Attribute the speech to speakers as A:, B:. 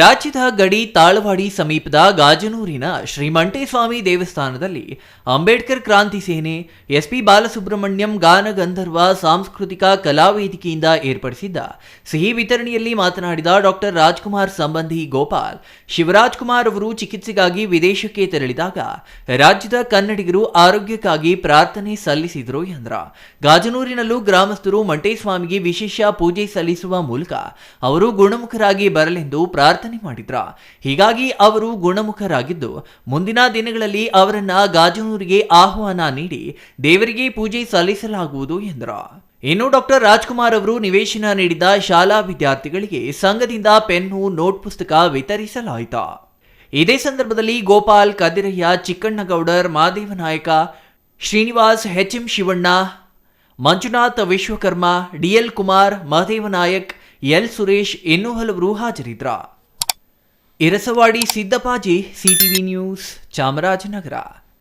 A: ರಾಜ್ಯದ ಗಡಿ ತಾಳವಾಡಿ ಸಮೀಪದ ಗಾಜನೂರಿನ ಶ್ರೀ ಮಂಟೇಸ್ವಾಮಿ ದೇವಸ್ಥಾನದಲ್ಲಿ ಅಂಬೇಡ್ಕರ್ ಕ್ರಾಂತಿ ಸೇನೆ, ಎಸ್ಪಿ ಬಾಲಸುಬ್ರಹ್ಮಣ್ಯಂ ಗಾನ ಗಂಧರ್ವ ಸಾಂಸ್ಕೃತಿಕ ಕಲಾವೇದಿಕೆಯಿಂದ ಏರ್ಪಡಿಸಿದ್ದ ಸಿಹಿ ವಿತರಣೆಯಲ್ಲಿ ಮಾತನಾಡಿದ ಡಾಕ್ಟರ್ ರಾಜ್ಕುಮಾರ್ ಸಂಬಂಧಿ ಗೋಪಾಲ್ ಶಿವರಾಜ್ ಕುಮಾರ್ ಅವರು ಚಿಕಿತ್ಸೆಗಾಗಿ ವಿದೇಶಕ್ಕೆ ತೆರಳಿದಾಗ ರಾಜ್ಯದ ಕನ್ನಡಿಗರು ಆರೋಗ್ಯಕ್ಕಾಗಿ ಪ್ರಾರ್ಥನೆ ಸಲ್ಲಿಸಿದರು ಎಂದ್ರ. ಗಾಜನೂರಿನಲ್ಲೂ ಗ್ರಾಮಸ್ಥರು ಮಂಟೇಸ್ವಾಮಿಗೆ ವಿಶೇಷ ಪೂಜೆ ಸಲ್ಲಿಸುವ ಮೂಲಕ ಅವರು ಗುಣಮುಖರಾಗಿ ಬರಲೆಂದು ಪ್ರಾರ್ಥನೆ ಮಾಡಿದ್ರ? ಹೀಗಾಗಿ ಅವರು ಗುಣಮುಖರಾಗಿದ್ದು, ಮುಂದಿನ ದಿನಗಳಲ್ಲಿ ಅವರನ್ನ ಗಾಜನೂರಿಗೆ ಆಹ್ವಾನ ನೀಡಿ ದೇವರಿಗೆ ಪೂಜೆ ಸಲ್ಲಿಸಲಾಗುವುದು ಎಂದರು? ಇನ್ನು ಡಾಕ್ಟರ್ ರಾಜ್ಕುಮಾರ್ ಅವರು ನಿವೇಶನ ನೀಡಿದ ಶಾಲಾ ವಿದ್ಯಾರ್ಥಿಗಳಿಗೆ ಸಂಘದಿಂದ ಪೆನ್ನು, ನೋಟ್ ಪುಸ್ತಕ ವಿತರಿಸಲಾಯಿತು? ಇದೇ ಸಂದರ್ಭದಲ್ಲಿ Gopal Kadirayya Chikkannagowdar Madevanayaka Srinivas H M Shivanna, Manjunath Vishwakarma D L Kumar Mahadevanayak L Suresh ಇನ್ನೂ ಹಲವರು ಹಾಜರಿದ್ರ? Irasavadi Siddapaji CTV news Chamarajanagar.